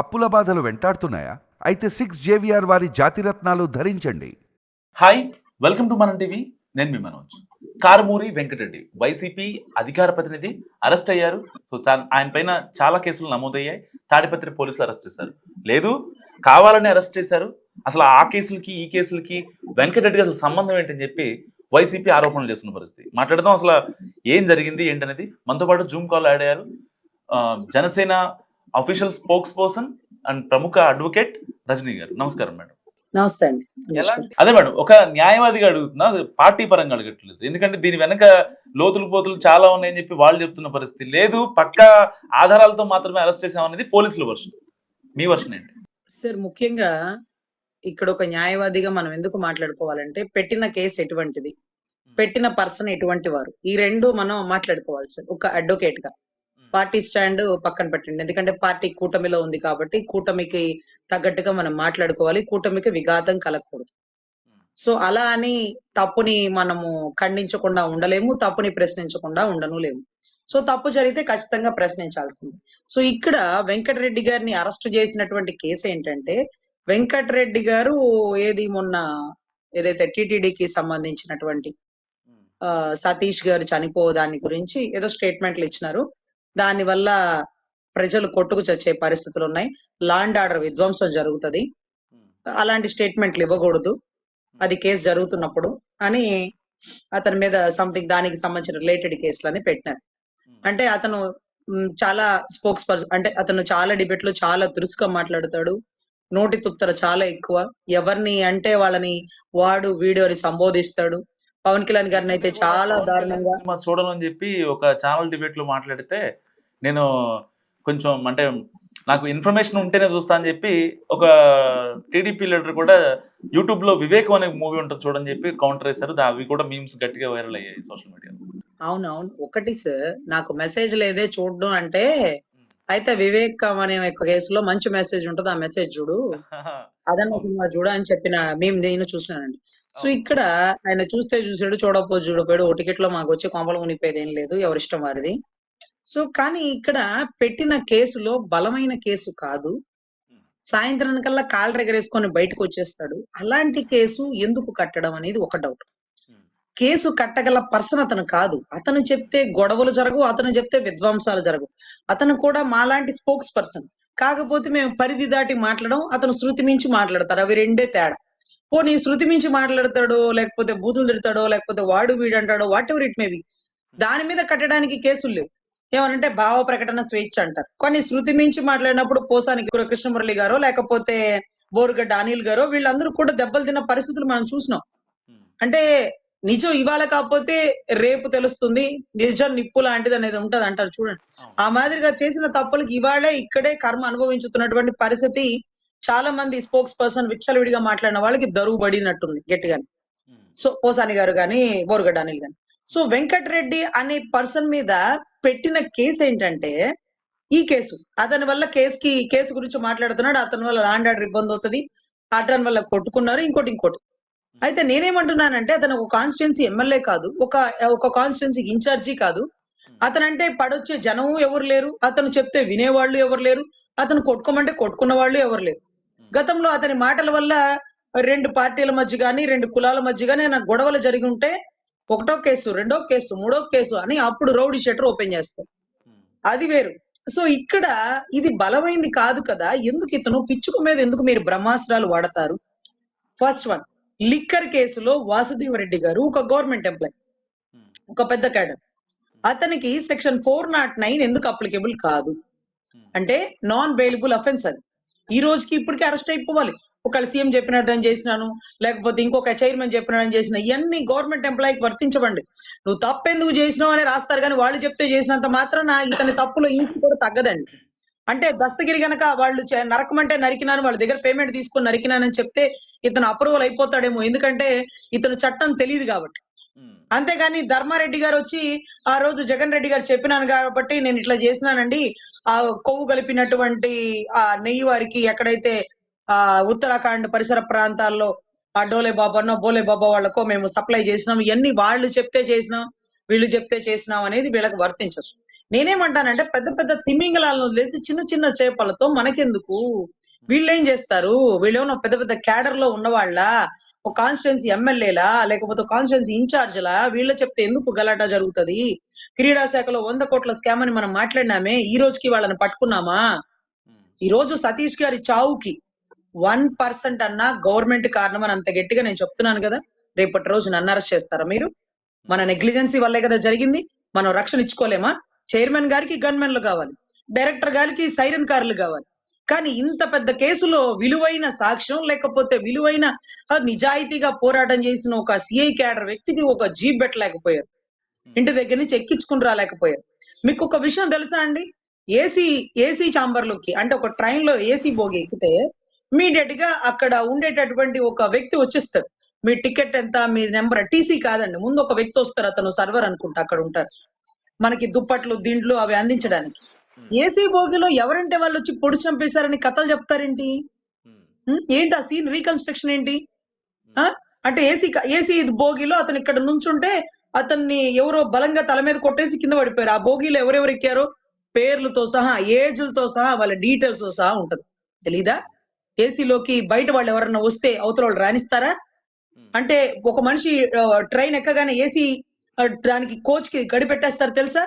అప్పుల బాధలు వెంటాడుతున్నాయా? అయితే సిక్స్ జేవిఆర్ వారి జాతిరత్నాలు ధరించండి. హాయ్ వెల్కమ్ టు మన టీవీ నేను మీ మనోజ్. కారుమూరి వెంకటరెడ్డి వైసీపీ అధికార ప్రతినిధి అరెస్ట్ అయ్యారు. సో ఆయన పైన చాలా కేసులు నమోదయ్యాయి. తాడిపత్రి పోలీసులు అరెస్ట్ చేశారు. లేదు కావాలని అరెస్ట్ చేశారు. అసలు ఆ కేసులకి ఈ కేసులకి వెంకటరెడ్డికి అసలు సంబంధం ఏంటని చెప్పి వైసీపీ ఆరోపణలు చేస్తున్న పరిస్థితి. మాట్లాడదాం అసలు ఏం జరిగింది ఏంటనేది. మనతో పాటు జూమ్ కాల్ యాడ్ అయ్యారు. Janasena official spokesperson and ప్రముఖ అడ్వకేట్ రజనీ గారు. నమస్కారం మేడం. నమస్తే అండి. అదే మేడం ఒక న్యాయవాదిగా అడుగుతున్నా పార్టీ పరంగా అడగట్లేదు. ఎందుకంటే దీని వెనక లోతులు పోతులు చాలా ఉన్నాయని చెప్పి వాళ్ళు చెప్తున్న పరిస్థితి లేదు. పక్క ఆధారాలతో మాత్రమే అరెస్ట్ చేసామనేది పోలీసుల వర్షన్ మీ వర్షన్ ఏంటి? సార్ ముఖ్యంగా ఇక్కడ ఒక న్యాయవాదిగా మనం ఎందుకు మాట్లాడుకోవాలంటే పెట్టిన కేసు ఎటువంటిది? పెట్టిన పర్సన్ ఎటువంటి వారు? ఈ రెండు మనం మాట్లాడుకోవాలి సార్ ఒక అడ్వకేట్గా. పార్టీ స్టాండ్ పక్కన పెట్టండి. ఎందుకంటే పార్టీ కూటమిలో ఉంది కాబట్టి కూటమికి తగ్గట్టుగా మనం మాట్లాడుకోవాలి. కూటమికి విఘాతం కలగకూడదు. సో అలా అని తప్పుని మనము ఖండించకుండా ఉండలేము. తప్పుని ప్రశ్నించకుండా ఉండను లేము సో తప్పు జరిగితే ఖచ్చితంగా ప్రశ్నించాల్సింది. సో ఇక్కడ వెంకటరెడ్డి గారిని అరెస్ట్ చేసినటువంటి కేసు ఏంటంటే వెంకటరెడ్డి గారు ఏది మొన్న ఏదైతే టీటీడీకి సంబంధించినటువంటి ఆ, సతీష్ గారు చనిపో దాని గురించి ఏదో స్టేట్మెంట్లు ఇచ్చినారు. దాని వల్ల ప్రజలు కొట్టుకు చచ్చే పరిస్థితులు ఉన్నాయి లాండ్ ఆర్డర్ విధ్వంసం జరుగుతది. అలాంటి స్టేట్మెంట్లు ఇవ్వకూడదు. అది కేసు జరుగుతున్నప్పుడు అని అతని మీద సంథింగ్ దానికి సంబంధించిన రిలేటెడ్ కేసులని పెట్టినారు. అంటే అతను చాలా స్పోక్స్ పర్సన్ అంటే అతను చాలా డిబేట్లో చాలా దురుసుగా మాట్లాడతాడు. నోటి తుత్తర చాలా ఎక్కువ. ఎవరిని అంటే వాళ్ళని వాడు వీడియో అని సంబోధిస్తాడు. పవన్ కళ్యాణ్ గారిని అయితే చాలా దారుణంగా చూడాలని చెప్పి ఒక ఛానల్ డిబేట్లో మాట్లాడితే నేను కొంచెం అంటే నాకు ఇన్ఫర్మేషన్ ఉంటేనే చూస్తా అని చెప్పి ఒక టీడీపీ లీడర్ కూడా యూట్యూబ్లో వివేకం అనే మూవీ ఉంటుంది చూడని చెప్పి కౌంటర్ వేశారు. అవి కూడా మీమ్స్ గట్టిగా వైరల్ అయ్యాయి సోషల్ మీడియాలో అవును అవును ఒకటి సార్ నాకు మెసేజ్ లేదే చూడడం అంటే అయితే వివేకం అనే ఒక కేసులో మంచి మెసేజ్ ఉంటుంది. ఆ మెసేజ్ చూడు. అదన్న సినిమా చూడ అని చెప్పిన మేము నేను చూసినానండి. సో. ఇక్కడ ఆయన చూస్తే చూసాడు చూడకపోతే చూడపోయాడు ఓ టికెట్లో మాకు వచ్చి కొంపలు మునిపోయేది ఏం లేదు ఎవరిష్టం వారిది. సో కానీ ఇక్కడ పెట్టిన కేసులో బలమైన కేసు కాదు. సాయంత్రానికల్లా కాళ్ళు ఎగరేసుకొని బయటకు వచ్చేస్తాడు. అలాంటి కేసు ఎందుకు కట్టడం అనేది ఒక డౌట్. కేసు కట్టగల పర్సన్ అతను కాదు. అతను చెప్తే గొడవలు జరగవు అతను చెప్తే విధ్వంసాలు జరగవు. అతను కూడా మాలాంటి స్పోక్స్ పర్సన్. కాకపోతే మేము పరిధి దాటి మాట్లాడడం అతను శృతి మించి మాట్లాడతారు అవి రెండే తేడా. పోనీ శృతి మించి మాట్లాడతాడో లేకపోతే బూతులు తిడతాడో లేకపోతే వాడు వీడు అంటాడో whatever it may be దాని మీద కట్టడానికి కేసులు లేవు. ఏమనంటే భావ ప్రకటన స్వేచ్ఛ అంటారు. కానీ శృతి మించి మాట్లాడినప్పుడు పోసానికి కృష్ణమురళి గారో లేకపోతే బోరుగడ్డ అనిల్ గారో వీళ్ళందరూ కూడా దెబ్బలు తిన్న పరిస్థితులు మనం చూసినాం. అంటే నిజం ఇవాళ కాకపోతే రేపు తెలుస్తుంది. నిజం నిప్పు లాంటిది అనేది ఉంటది అంటారు. చూడండి. ఆ మాదిరిగా చేసిన తప్పులకి ఇవాళే ఇక్కడే కర్మ అనుభవించుతున్నటువంటి పరిస్థితి చాలా మంది స్పోక్స్ పర్సన్ విచ్చలవిడిగా మాట్లాడిన వాళ్ళకి దరువు పడినట్టుంది గట్టిగా సో పోసాని గారు కానీ బోరుగడ్డ అనిల్ గాని. సో వెంకటరెడ్డి అనే పర్సన్ మీద పెట్టిన కేసు ఏంటంటే ఈ కేసు. అతని వల్ల కేసుకి కేసు గురించి మాట్లాడుతున్నాడు అతని వల్ల లాండ్ ఆర్డర్ ఇబ్బంది అవుతుంది అతని వల్ల కొట్టుకున్నారు ఇంకోటి ఇంకోటి. అయితే నేనేమంటున్నానంటే అతను ఒక కాన్స్టిట్యున్సీ ఎమ్మెల్యే కాదు ఒక ఒక కాన్స్టిట్యున్సీకి ఇన్ఛార్జి కాదు. అతనంటే పడొచ్చే జనం ఎవరు లేరు అతను చెప్తే వినేవాళ్ళు ఎవరు లేరు అతను కొట్టుకోమంటే కొట్టుకున్న వాళ్ళు ఎవరు లేరు. గతంలో అతని మాటల వల్ల రెండు పార్టీల మధ్య గాని రెండు కులాల మధ్య గాని నాకు గొడవలు జరిగి ఉంటే ఒకటో కేసు రెండో కేసు మూడో కేసు అని అప్పుడు రౌడీ షెటర్ ఓపెన్ చేస్తారు అది వేరు. సో ఇక్కడ ఇది బలమైంది కాదు కదా. ఎందుకు ఇతను పిచ్చుక మీద ఎందుకు మీరు బ్రహ్మాస్త్రాలు వాడతారు? ఫస్ట్ వన్ లిక్కర్ కేసులో వాసుదేవరెడ్డి గారు ఒక గవర్నమెంట్ ఎంప్లాయ్ ఒక పెద్ద క్యాడర్. అతనికి సెక్షన్ ఫోర్ నాట్ నైన్ ఎందుకు అప్లికేబుల్ కాదు? అంటే నాన్ బెయిలబుల్ అఫెన్స్ అది. ఈ రోజుకి ఇప్పటికే అరెస్ట్ అయిపోవాలి. ఒకవేళ సీఎం చెప్పినట్టు అని చేసినాను లేకపోతే ఇంకొక చైర్మన్ చెప్పినట్టు చేసిన ఇవన్నీ గవర్నమెంట్ ఎంప్లాయీకి వర్తించబండి నువ్వు తప్పెందుకు చేసినావు అని రాస్తారు కానీ వాళ్ళు చెప్తే చేసినంత మాత్రాన ఇతని తప్పులో ఇంచు కూడా తగ్గదండి. అంటే దస్తగిరి గనక వాళ్ళు చే- నరకమంటే నరికినాను వాళ్ళ దగ్గర పేమెంట్ తీసుకొని నరికినానని చెప్తే ఇతను అప్రూవల్ అయిపోతాడేమో. ఎందుకంటే ఇతను చట్టం తెలియదు కాబట్టి. అంతేగాని ధర్మారెడ్డి గారు వచ్చి ఆ రోజు జగన్ రెడ్డి గారు చెప్పినాను కాబట్టి నేను ఇట్లా చేసినానండి. ఆ కొవ్వు కలిపినటువంటి ఆ నెయ్యి వారికి ఎక్కడైతే ఆ ఉత్తరాఖండ్ పరిసర ప్రాంతాల్లో ఆ డోలే బాబానో బోలే బాబా వాళ్ళకో మేము సప్లై చేసినాం. ఇవన్నీ వాళ్ళు చెప్తే చేసినాం వీళ్ళు చెప్తే చేసినాం అనేది వీళ్ళకి వర్తించదు. నేనేమంటానంటే పెద్ద పెద్ద తిమింగలాలను వదిలేసి చిన్న చిన్న చేపలతో మనకెందుకు? వీళ్ళు ఏం చేస్తారు? వీళ్ళు ఏమన్నా పెద్ద పెద్ద క్యాడర్లో ఉన్నవాళ్ళ? ఒక కాన్స్టిట్యున్సీ ఎమ్మెల్యేలా లేకపోతే కాన్స్టిట్యున్సీ ఇన్ఛార్జ్లా వీళ్ళ చెప్తే ఎందుకు గలాటా జరుగుతది? క్రీడా శాఖలో వంద కోట్ల స్కామ్ అని మనం మాట్లాడినామే ఈ రోజుకి వాళ్ళని పట్టుకున్నామా? ఈ రోజు సతీష్ గారి చావుకి వన్ పర్సెంట్ అన్నా గవర్నమెంట్ కారణం అని అంత గట్టిగా నేను చెప్తున్నాను కదా రేపటి రోజు నన్ను అరెస్ట్ చేస్తారా మీరు? మన నెగ్లిజెన్సీ వల్లే కదా జరిగింది మనం రక్షణ ఇచ్చుకోలేమా? చైర్మన్ గారికి గన్మెన్లు కావాలి డైరెక్టర్ గారికి సైరన్ కార్లు కావాలి కానీ ఇంత పెద్ద కేసులో విలువైన సాక్ష్యం లేకపోతే విలువైన నిజాయితీగా పోరాటం చేసిన ఒక సిఐ క్యాడర్ వ్యక్తికి ఒక జీప్ పెట్టలేకపోయారు ఇంటి దగ్గర నుంచి ఎక్కించుకుని రాలేకపోయారు. మీకు ఒక విషయం తెలుసా అండి? ఏసీ ఏసీ చాంబర్లోకి అంటే ఒక ట్రైన్లో ఏసీ బోగి ఎక్కితే ఇమీడియట్గా అక్కడ ఉండేటటువంటి ఒక వ్యక్తి వచ్చేస్తాడు. మీ టికెట్ ఎంత? మీ నెంబర్? టీసీ కాదండి. ముందు ఒక వ్యక్తి వస్తారు. అతను సర్వర్ అనుకుంటా అక్కడ ఉంటారు. మనకి దుప్పట్లు దిండ్లు అవి అందించడానికి. ఏసీ బోగిలో ఎవరంటే వాళ్ళు వచ్చి పొడి చంపేశారని కథలు చెప్తారేంటి? ఏంటి ఆ సీన్ రీకన్స్ట్రక్షన్ ఏంటి? అంటే ఏసీ ఏసీ బోగిలో అతను ఇక్కడ నుంచుంటే అతన్ని ఎవరో బలంగా తల మీద కొట్టేసి కింద పడిపోయారు. ఆ బోగిలో ఎవరెవరు ఎక్కారో పేర్లతో సహా ఏజ్లతో సహా వాళ్ళ డీటెయిల్స్తో సహా ఉంటది. తెలీదా? ఏసీలోకి బయట వాళ్ళు ఎవరన్నా వస్తే అవతల వాళ్ళు రాణిస్తారా? అంటే ఒక మనిషి ట్రైన్ ఎక్కగానే ఏసీ దానికి కోచ్కి గడి పెట్టేస్తారు తెలుసా?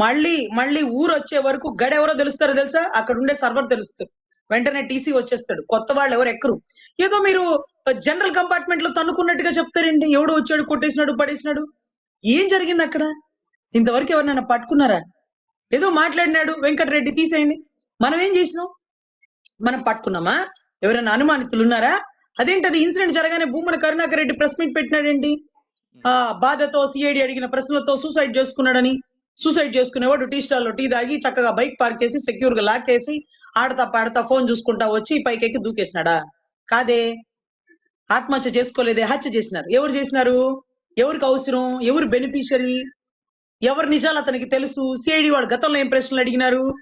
మళ్ళీ మళ్ళీ ఊరు వచ్చే వరకు గడి ఎవరో తెలుస్తారో తెలుసా? అక్కడ ఉండే సర్వర్ తెలుస్తుంది. వెంటనే టీసీ వచ్చేస్తాడు. కొత్త వాళ్ళు ఎవరు ఎక్కరు. ఏదో మీరు జనరల్ కంపార్ట్మెంట్లో తన్నుకున్నట్టుగా చెప్తారండి. ఎవడు వచ్చాడు కొట్టేసినాడు పడేసినాడు. ఏం జరిగింది అక్కడ? ఇంతవరకు ఎవరినైనా పట్టుకున్నారా? ఏదో మాట్లాడినాడు వెంకటరెడ్డి తీసేయండి. మనం ఏం చేసినాం? మనం పట్టుకున్నామా? ఎవరైనా అనుమానితులు ఉన్నారా అదేంటది? ఇన్సిడెంట్ జరగానే భూమన కరుణాకర్ రెడ్డి ప్రెస్ మీట్ పెట్టినాడేంటి? ఆ బాధతో సిఐడి అడిగిన ప్రశ్నలతో సూసైడ్ చేసుకున్నాడని. సూసైడ్ చేసుకునేవాడు టీ స్టాల్లో టీ తాగి చక్కగా బైక్ పార్క్ చేసి సెక్యూర్గా లాక్కేసి ఆడతా పాడతా ఫోన్ చూసుకుంటా వచ్చి పైకెక్కి దూకేసినాడా? కాదే. ఆత్మహత్య చేసుకోలేదే హత్య చేసినారు. ఎవరు చేసినారు? ఎవరికి అవసరం? ఎవరు బెనిఫిషియరీ ఎవరు నిజాలు అతనికి తెలుసు? సిఐడి వాళ్ళు గతంలో ఏం ప్రశ్నలు అడిగినారు?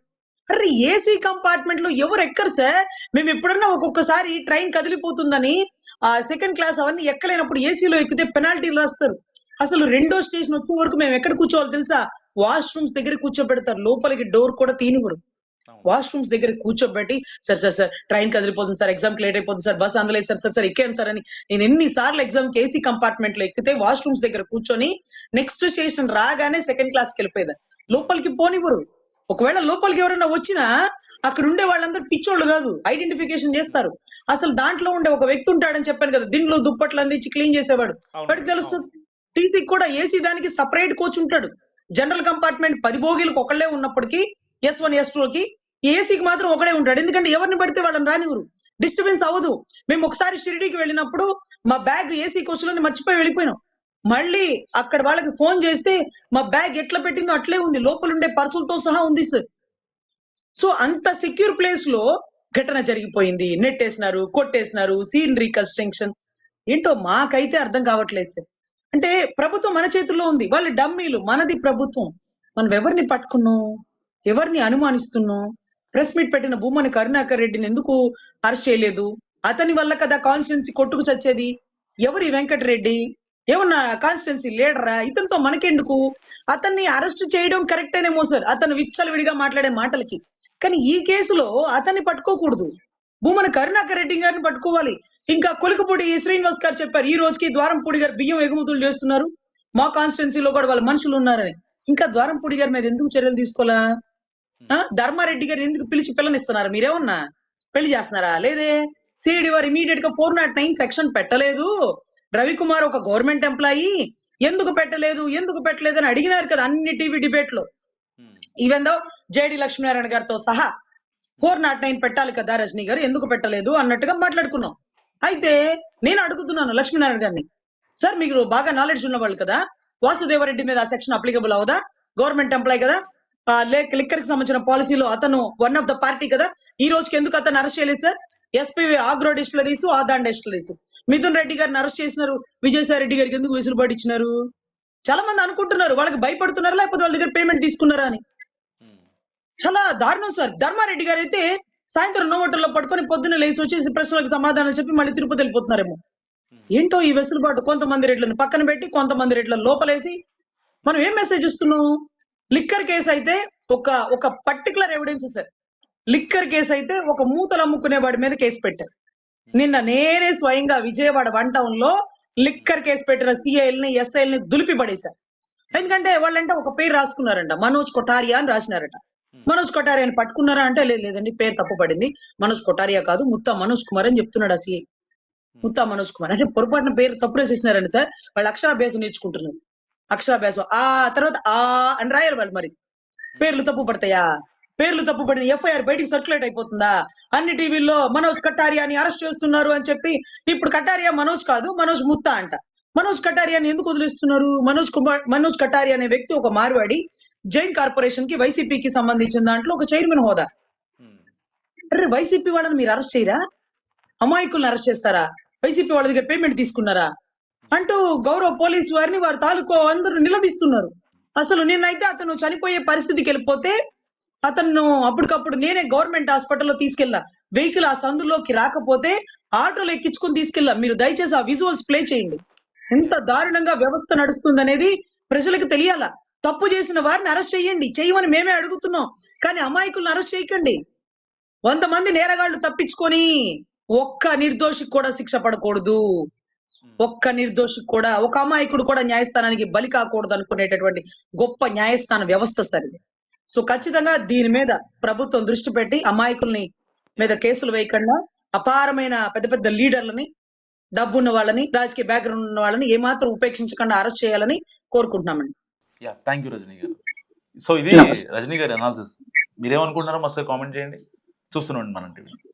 అరే ఏసీ కంపార్ట్మెంట్లో ఎవరు ఎక్కరు సార్? మేము ఎప్పుడన్నా ఒక్కొక్కసారి ట్రైన్ కదిలిపోతుందని ఆ సెకండ్ క్లాస్ అవన్నీ ఎక్కలేనప్పుడు ఏసీలో ఎక్కితే పెనాల్టీలు రాస్తారు. అసలు రెండో స్టేషన్ వచ్చే వరకు మేము ఎక్కడ కూర్చోవాలి తెలుసా? వాష్రూమ్స్ దగ్గర కూర్చోబెడతారు. లోపలికి డోర్ కూడా తీనివ్వరు. వాష్రూమ్స్ దగ్గర కూర్చోబెట్టి సార్ సార్ సార్ ట్రైన్ కదిలిపోతుంది సార్ ఎగ్జామ్ లేట్ అయిపోతుంది సార్ బస్ అందలేదు సార్ సార్ సార్ ఎక్కాను సార్ అని నేను ఎన్ని సార్లు ఎగ్జామ్ ఏసీ కంపార్ట్మెంట్లో ఎక్కితే వాష్రూమ్స్ దగ్గర కూర్చొని నెక్స్ట్ స్టేషన్ రాగానే సెకండ్ క్లాస్కి వెళ్ళిపోయేది. లోపలికి పోనివ్వరు. ఒకవేళ లోపలికి ఎవరైనా వచ్చినా అక్కడ ఉండే వాళ్ళందరూ పిచ్చోళ్ళు కాదు. ఐడెంటిఫికేషన్ చేస్తారు. అసలు దాంట్లో ఉండే ఒక వ్యక్తి ఉంటాడని చెప్పాను కదా దీంట్లో దుప్పట్లు అందించి క్లీన్ చేసేవాడు. వాడికి తెలుస్తుంది టీసీకి కూడా ఏసీ దానికి సపరేట్ కోచ్ ఉంటాడు. జనరల్ కంపార్ట్మెంట్ పది బోగీలకు ఒకళ్ళే ఉన్నప్పటికీ ఎస్ వన్ ఎస్కి ఏసీకి మాత్రం ఒకడే ఉంటాడు. ఎందుకంటే ఎవరిని పడితే వాళ్ళని రానివ్వరు. డిస్టర్బెన్స్ అవ్వదు. మేము ఒకసారి షిరిడీకి వెళ్ళినప్పుడు మా బ్యాగ్ ఏసీ కోచ్ మర్చిపోయి వెళ్ళిపోయినాం. మళ్ళీ అక్కడ వాళ్ళకి ఫోన్ చేస్తే మా బ్యాగ్ ఎట్లా పెట్టిందో అట్లే ఉంది. లోపల ఉండే పర్సులతో సహా ఉంది సార్. సో అంత సెక్యూర్ ప్లేస్లో ఘటన జరిగిపోయింది. నెట్టేసినారు కొట్టేసినారు సీన్ రీకన్స్ట్రక్షన్ ఏంటో మాకైతే అర్థం కావట్లేదు సార్. అంటే ప్రభుత్వం మన చేతుల్లో ఉంది. వాళ్ళు డమ్మీలు మనది ప్రభుత్వం. మనం ఎవరిని పట్టుకున్నాం? ఎవరిని అనుమానిస్తున్నాం? ప్రెస్ మీట్ పెట్టిన భూమని కరుణాకర్ రెడ్డిని ఎందుకు అరెస్ట్ చేయలేదు? అతని వల్ల కదా కాన్స్టిట్యున్సీ కొట్టుకు చచ్చేది? ఎవరి వెంకటరెడ్డి? ఏమన్నా కాన్స్టిట్యున్సీ లీడరా? ఇతనితో మనకెందుకు? అతన్ని అరెస్ట్ చేయడం కరెక్టేనేమో సార్. అతను విచ్చలవిడిగా మాట్లాడే మాటలకి. కానీ ఈ కేసులో అతన్ని పట్టుకోకూడదు. భూమన కరుణాకర్ రెడ్డి గారిని పట్టుకోవాలి. ఇంకా కొలికపూడి శ్రీనివాస్ గారు చెప్పారు ఈ రోజుకి ద్వారంపూడి గారు బియ్యం ఎగుమతులు చేస్తున్నారు. మా కాన్స్టిట్యున్సీలో కూడా వాళ్ళ మనుషులు ఉన్నారని. ఇంకా ద్వారంపూడి గారి మీద ఎందుకు చర్యలు తీసుకోవాలా? ధర్మారెడ్డి గారిని ఎందుకు పిలిచి పిల్లనిస్తున్నారు? మీరేమన్నా? పెళ్ళి చేస్తున్నారా? లేదే. సిఐడి వారు ఇమీడియట్గా ఫోర్ నాట్ నైన్ సెక్షన్ పెట్టలేదు. రవికుమార్ ఒక గవర్నమెంట్ ఎంప్లాయీ. ఎందుకు పెట్టలేదు? ఎందుకు పెట్టలేదు? అని అడిగినారు కదా అన్ని టీవీ డిబేట్లో ఈవెన్ దో జేడి లక్ష్మీనారాయణ గారితో సహా. ఫోర్ నాట్ నైన్ పెట్టాలి కదా రజనీ గారు ఎందుకు పెట్టలేదు? అన్నట్టుగా మాట్లాడుకున్నాం. అయితే నేను అడుగుతున్నాను లక్ష్మీనారాయణ గారిని. సార్ మీకు బాగా నాలెడ్జ్ ఉన్నవాళ్ళు కదా? వాసుదేవరెడ్డి మీద ఆ సెక్షన్ అప్లికబుల్ అవదా? గవర్నమెంట్ ఎంప్లాయ్ కదా? లేక్ లిక్కర్కి సంబంధించిన పాలసీలో అతను వన్ ఆఫ్ ద పార్టీ కదా? ఈ రోజుకి ఎందుకు అతను అరెస్ట్ చేయలేదు sir? SPV agro distilleries Adan distilleries Mithun Reddy గారిని అరెస్ట్ చేసినారు. విజయసాయి రెడ్డి గారికి ఎందుకు వెసులుబాటు ఇచ్చినారు? చాలా మంది అనుకుంటున్నారు. వాళ్ళకి భయపడుతున్నారా? లేకపోతే వాళ్ళ దగ్గర పేమెంట్ తీసుకున్నారా అని? చాలా దారుణం సార్. ధర్మారెడ్డి గారు అయితే సాయంత్రం నోవటల్లో పట్టుకొని పొద్దున్న లేచి వచ్చేసి ప్రశ్నలకు సమాధానం చెప్పి మళ్ళీ తిరుపతి వెళ్ళిపోతున్నారేమో. ఏంటో ఈ వెసులుబాటు? కొంతమంది రేట్లను పక్కన పెట్టి కొంతమంది రేట్లను లోపలేసి మనం ఏం మెసేజ్ ఇస్తున్నాం? లిక్కర్ కేసు అయితే ఒక ఒక particular evidence sir. Liquor case అయితే ఒక మూతలు అమ్ముకునే వాడి మీద కేసు పెట్టారు. నిన్న నేనే స్వయంగా విజయవాడ వన్ టౌన్లో లిక్కర్ కేసు పెట్టిన సిఐల్ని ఎస్ఐల్ని దులిపి పడేశారు. ఎందుకంటే వాళ్ళంటే ఒక పేరు రాసుకున్నారంట. మనోజ్ కొఠారియా అని రాసినారట. మనోజ్ కొఠారియాని పట్టుకున్నారా అంటే లేదు లేదండి. పేరు తప్పు పడింది. మనోజ్ కొఠారియా కాదు ముత్తా మనోజ్ కుమార్ అని చెప్తున్నాడు ఆ సిఐ ముత్తా మనోజ్ కుమార్. అంటే పొరపాటున పేరు తప్పు రాసేసినారండి సార్. వాళ్ళు అక్షరాభ్యాసం నేర్చుకుంటున్నారు. అక్షరాభ్యాసం ఆ తర్వాత ఆ అని రాయాలి వాళ్ళు మరి. పేర్లు తప్పు పడతాయా? పేర్లు తప్పు పడిన ఎఫ్ఐఆర్ బయటికి సర్క్యులేట్ అయిపోతుందా? అన్ని టీవీల్లో మనోజ్ కట్టారియాని అరెస్ట్ చేస్తున్నారు అని చెప్పి ఇప్పుడు కట్టారియా మనోజ్ కాదు మనోజ్ ముత్తా అంట. మనోజ్ కటారియాని ఎందుకు వదిలిస్తున్నారు? మనోజ్ కుమార్ మనోజ్ కటారి అనే వ్యక్తి ఒక మార్వాడి జైన్ కార్పొరేషన్కి వైసీపీకి సంబంధించిన దాంట్లో ఒక చైర్మన్ హోదా. అరే వైసీపీ వాళ్ళని మీరు అరెస్ట్ చేయరా? అమాయకులను అరెస్ట్ చేస్తారా? వైసీపీ వాళ్ళ దగ్గర పేమెంట్ తీసుకున్నారా? అంటూ గౌరవ పోలీసు వారిని వారి తాలూకు అందరూ నిలదీస్తున్నారు. అసలు నిన్నైతే అతను చనిపోయే పరిస్థితికి వెళ్ళిపోతే అతను అప్పటికప్పుడు నేనే గవర్నమెంట్ హాస్పిటల్లో తీసుకెళ్ళా. వెహికల్ ఆ సందులోకి రాకపోతే ఆటోలో ఎక్కించుకొని తీసుకెళ్ళా. మీరు దయచేసి ఆ విజువల్స్ ప్లే చేయండి. ఎంత దారుణంగా వ్యవస్థ నడుస్తుంది అనేది ప్రజలకు తెలియాలా. తప్పు చేసిన వారిని అరెస్ట్ చేయండి. చేయమని మేమే అడుగుతున్నాం. కానీ అమాయకులను అరెస్ట్ చేయకండి. వంద మంది నేరగాళ్ళు తప్పించుకొని ఒక్క నిర్దోషికి కూడా శిక్ష పడకూడదు. ఒక్క నిర్దోషికి కూడా ఒక అమాయకుడు కూడా న్యాయస్థానానికి బలి కాకూడదు అనుకునేటటువంటి గొప్ప న్యాయస్థాన వ్యవస్థ సార్ ఇది సో ఖచ్చితంగా దీని మీద ప్రభుత్వం దృష్టి పెట్టి అమాయకుల్ని మీద కేసులు వేయకుండా అపారమైన పెద్ద పెద్ద లీడర్లని డబ్బున్న వాళ్ళని రాజకీయ బ్యాక్గ్రౌండ్ ఉన్న వాళ్ళని ఏమాత్రం ఉపేక్షించకుండా అరెస్ట్ చేయాలని కోరుకుంటున్నామండి. యా థ్యాంక్ యూ రజనీ గారు. సో ఇది. రజనీ గారి అనాలిసిస్ మీరేమనుకుంటున్నారో మస్తు కామెంట్ చేయండి. చూస్తున్నాండి మనం టీవీ